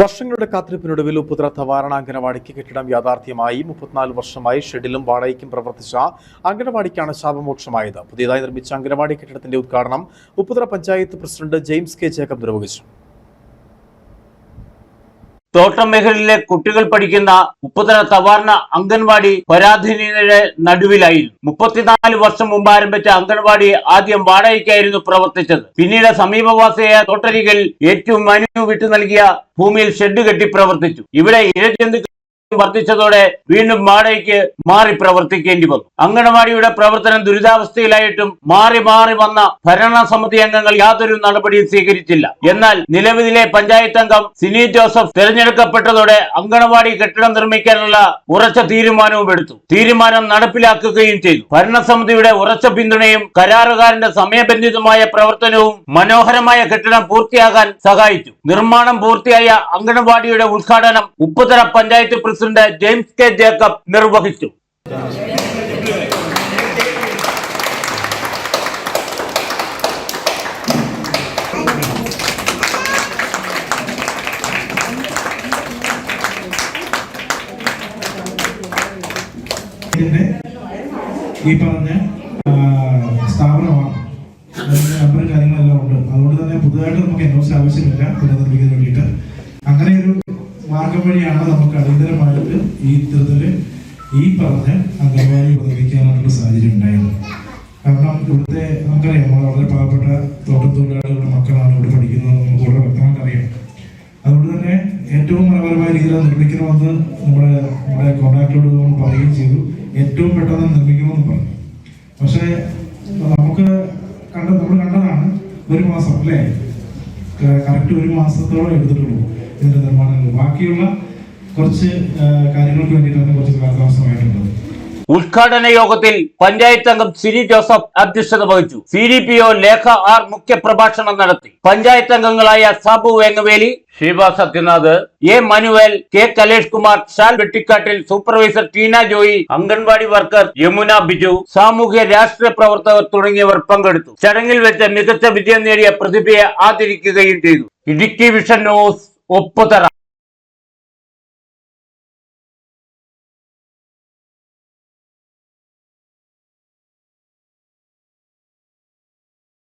വർഷങ്ങളുടെ കാത്തിരിപ്പിനൊടുവിൽ ഉപ്പുതിരത്ത വാരണ അംഗനവാടിക്ക് കെട്ടിടം യാഥാർത്ഥ്യമായി. മുപ്പത്തിനാല് വർഷമായി ഷെഡിലും വാടകയ്ക്കും പ്രവർത്തിച്ച അംഗനവാടിക്കാണ് ശാപമോക്ഷമായത്. പുതിയതായി നിർമ്മിച്ച അംഗനവാടി കെട്ടിടത്തിന്റെ ഉദ്ഘാടനം Upputhara panchayat president James K Jacob നിർവഹിച്ചു. തോട്ടം മേഖലയിലെ കുട്ടികൾ പഠിക്കുന്ന ഉപ്പുതറ തവാർണ അംഗൻവാടി പരാധീനതയുടെ നടുവിലായിരുന്നു. മുപ്പത്തിനാല് വർഷം മുമ്പ് ആരംഭിച്ച അംഗൻവാടി ആദ്യം വാടകയ്ക്കായിരുന്നു പ്രവർത്തിച്ചത്. പിന്നീട് സമീപവാസിയായ തോട്ടരികൾ ഏറ്റവും മനു വിട്ടു നൽകിയ ഭൂമിയിൽ ഷെഡ് കെട്ടി പ്രവർത്തിച്ചു. ഇവിടെ ഇഴജന്തുക്കൾ വർദ്ധിച്ചതോടെ വീണ്ടും മാടയ്ക്ക് മാറി പ്രവർത്തിക്കേണ്ടി വന്നു. അങ്കണവാടിയുടെ പ്രവർത്തനം ദുരിതാവസ്ഥയിലായിട്ടും മാറി മാറി വന്ന ഭരണസമിതി അംഗങ്ങൾ യാതൊരു നടപടിയും സ്വീകരിച്ചില്ല. എന്നാൽ നിലവിലെ പഞ്ചായത്ത് അംഗം സിനി ജോസഫ് തെരഞ്ഞെടുക്കപ്പെട്ടതോടെ അങ്കണവാടി കെട്ടിടം നിർമ്മിക്കാനുള്ള ഉറച്ച തീരുമാനവും എടുത്തു. തീരുമാനം നടപ്പിലാക്കുകയും ചെയ്തു. ഭരണസമിതിയുടെ ഉറച്ച പിന്തുണയും കരാറുകാരന്റെ സമയബന്ധിതമായ പ്രവർത്തനവും മനോഹരമായ കെട്ടിടം പൂർത്തിയാകാൻ സഹായിച്ചു. നിർമ്മാണം പൂർത്തിയായ അങ്കണവാടിയുടെ ഉദ്ഘാടനം Upputhara panchayat president James K Jacob നിർവഹിച്ചു. ഈ പറഞ്ഞ സ്ഥാപനമാണ്. അതിന്റെ നമ്പറും കാര്യങ്ങളെല്ലാം ഉണ്ട്. അതുകൊണ്ട് തന്നെ പുതുതായിട്ട് നമുക്ക് എൻഒസി ആവശ്യമില്ല. പുനർനിർമ്മിക്കാൻ വേണ്ടിയിട്ട്. മാർഗം വഴിയാണ് നമുക്ക് അടിയന്തരമായിട്ട് ഈ ഇത്തരത്തിൽ ഈ പറഞ്ഞ അംഗൻവാടി ഉപയോഗിക്കാനുള്ള സാഹചര്യം ഉണ്ടായത്. കാരണം ഇവിടുത്തെ നമുക്കറിയാം നമ്മൾ വളരെ പാവപ്പെട്ട തോട്ടം തൊഴിലാളികളുടെ മക്കളാണ് ഇവിടെ പഠിക്കുന്നത് നമുക്ക് വളരെ വ്യക്തമായിട്ട് അറിയാം അതുകൊണ്ട് തന്നെ ഏറ്റവും മനോഹരമായ രീതിയിൽ നിർമ്മിക്കണമെന്ന് നമ്മുടെ നമ്മുടെ കോൺട്രാക്ടറോട് നമ്മൾ പറയുകയും ചെയ്തു. ഏറ്റവും പെട്ടെന്ന് നിർമ്മിക്കണമെന്ന് പറഞ്ഞു. പക്ഷേ നമുക്ക് കണ്ട നമ്മൾ കണ്ടതാണ് ഒരു മാസം അല്ലേ? കറക്റ്റ് ഒരു മാസത്തോളം എടുത്തിട്ടുള്ളൂ ഇതിന്റെ നിർമ്മാണങ്ങൾ. ബാക്കിയുള്ള കുറച്ച് കാര്യങ്ങൾക്ക് വേണ്ടിയിട്ടാണ് കുറച്ച് കാലതാമസമായിട്ടുള്ളത് ഉദ്ഘാടന യോഗത്തിൽ പഞ്ചായത്ത് അംഗം സിരി ജോസഫ് അധ്യക്ഷത വഹിച്ചു. C D P O Lekha R മുഖ്യപ്രഭാഷണം നടത്തി. പഞ്ചായത്ത് അംഗങ്ങളായ Sabu Vengaveli Shiva Sathyanath A Manuel K Kalesh Kumar Shal Vettikkattil supervisor Teena Joy anganwadi worker Yamuna Biju സാമൂഹ്യ രാഷ്ട്രീയ പ്രവർത്തകർ തുടങ്ങിയവർ പങ്കെടുത്തു. ചടങ്ങിൽ വെച്ച് മികച്ച വിജയം നേടിയ പ്രതിഭയെ ആദരിക്കുകയും ചെയ്തു. Idukki vision news Upputhara.